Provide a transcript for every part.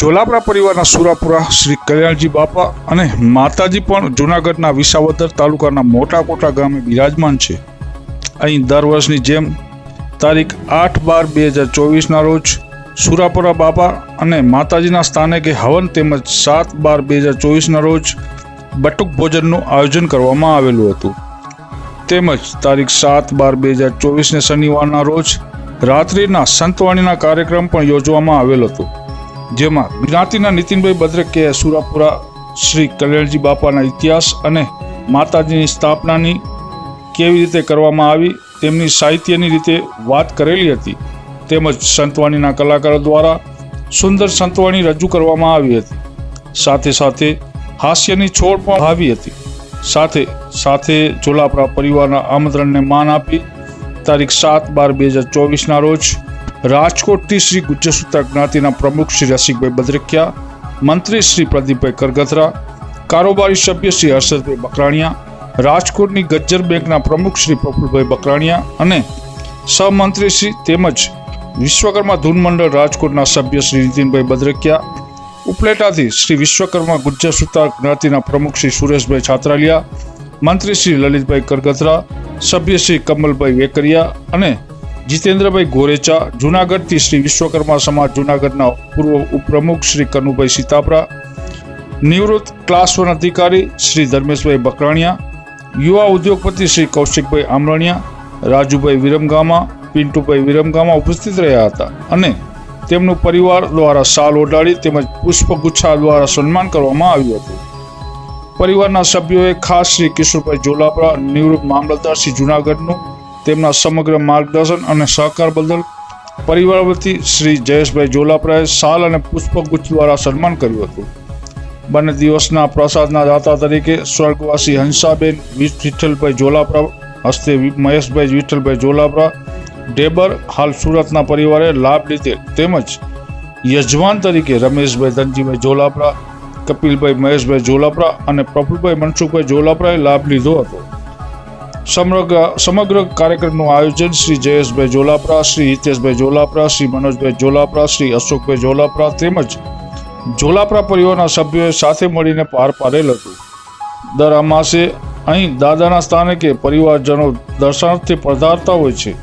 જોલાપરા પરિવારના સુરાપુરા શ્રી કલ્યાણજી બાપા અને માતાજી પણ જૂનાગઢના વિસાવદર તાલુકાના મોટા કોટા ગામે બિરાજમાન છે. અહીં દર વર્ષની જેમ તારીખ આઠ બાર બે હજાર ચોવીસના રોજ સુરાપુરા બાપા અને માતાજીના સ્થાને કે હવન તેમજ સાત બાર બે હજાર ચોવીસના રોજ બટુક ભોજનનું આયોજન કરવામાં આવેલું હતું. તેમજ તારીખ સાત બાર બે હજાર ચોવીસને શનિવારના રોજ રાત્રિના સંતવાણીના કાર્યક્રમ પણ યોજવામાં આવેલ હતો. જેમાં જ્ઞાતિના નીતિનભાઈ બદ્રકે સુરાપુરા શ્રી કલ્યાણજી બાપાના ઇતિહાસ અને માતાજીની સ્થાપનાની કેવી રીતે કરવામાં આવી, તેમની સાહિત્યની રીતે વાત કરેલી હતી, તેમજ સંતવાણીના કલાકારો દ્વારા સુંદર સંતવાણી રજૂ કરવામાં આવી હતી. સાથે સાથે હાસ્યની છોડ પણ આવી હતી. સાથે સાથે જોલાપરા પરિવારના આમંત્રણને માન આપી, તારીખ સાત બાર બે હજાર ચોવીસના રોજ રાજકોટથી શ્રી ગુજ્જર સૂત્ર જ્ઞાતિના પ્રમુખ શ્રી રસિકભાઈ બદ્રકિયા, મંત્રી શ્રી પ્રદીપભાઈ કરગથરા, કારોબારી સભ્ય શ્રી હર્ષદભાઈ બકરાણિયા, રાજકોટની ગજ્જર બેંકના પ્રમુખ શ્રી પ્રફુલભાઈ બકરાણિયા અને સહમંત્રી શ્રી તેમજ વિશ્વકર્મા ધૂન મંડળ રાજકોટના સભ્ય શ્રી નીતિનભાઈ બદ્રકિયા, ઉપલેટાથી શ્રી વિશ્વકર્મા ગુજ્જર સૂત્ર જ્ઞાતિના પ્રમુખ શ્રી સુરેશભાઈ છાત્રાલિયા, મંત્રી શ્રી લલિતભાઈ કરગથરા, સભ્ય શ્રી કમલભાઈ વેકરિયા અને જીતેન્દ્રભાઈ ગોરેચા, જુનાગઢથી શ્રી વિશ્વકર્મા સમાજ, જુનાગઢના પૂર્વ ઉપપ્રમુખ શ્રી કનુભાઈ સીતાપરા, નિવૃત્ત ક્લાસ વન અધિકારી શ્રી ધર્મેશભાઈ બકરાણિયા, યુવા ઉદ્યોગપતિ શ્રી કૌશિકભાઈ આમરણિયા, રાજુભાઈ વિરમગામા, પિન્ટુભાઈ વિરમગામા ઉપસ્થિત રહ્યા હતા અને તેમનું પરિવાર દ્વારા શાલ ઓઢાડી તેમજ પુષ્પગુચ્છા દ્વારા સન્માન કરવામાં આવ્યું હતું. પરિવારના સભ્યોએ ખાસ શ્રી કિશોરભાઈ જોલાપરા નિવૃત્ત મામલતદાર શ્રી જુનાગઢનું તેમના સમગ્ર માર્ગદર્શન અને સહકાર બદલ પરિવાર વતી શ્રી જયેશભાઈ જોલાપરાએ શાલ અને પુષ્પગુચ્છ દ્વારા સન્માન કર્યું હતું. બંને દિવસના પ્રસાદના દાતા તરીકે સ્વર્ગવાસી હંસાબેન વિઠ્ઠલભાઈ જોલાપરા હસ્તે મહેશભાઈ વિઠ્ઠલભાઈ જોલાપરા ડેબર હાલ સુરતના પરિવારે લાભ લીધેલ તેમજ યજમાન તરીકે રમેશભાઈ ધનજીભાઈ જોલાપરા, કપિલભાઈ મહેશભાઈ જોલાપરા અને પ્રફુલભાઈ મનસુખભાઈ જોલાપરાએ લાભ લીધો હતો. સમગ્ર સમગ્ર કાર્યક્રમનું આયોજન શ્રી જયેશભાઈ જોલાપરા, શ્રી હિતેશભાઈ જોલાપરા, શ્રી મનોજભાઈ જોલાપરા, શ્રી અશોકભાઈ જોલાપરા તેમજ જોલાપરા પરિવારના સભ્યોએ સાથે મળીને પાર પાડેલ હતું. દર અમાસે અહીં દાદાના સ્થાને કે પરિવારજનો દર્શનાર્થે પધારતા હોય છે,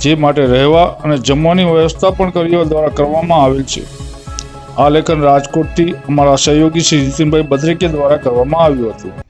જે માટે રહેવા અને જમવાની વ્યવસ્થા પણ પરિવાર દ્વારા કરવામાં આવેલ છે. આ લેખન રાજકોટથી અમારા સહયોગી શ્રી નીતિનભાઈ બદ્રેકે દ્વારા કરવામાં આવ્યું હતું.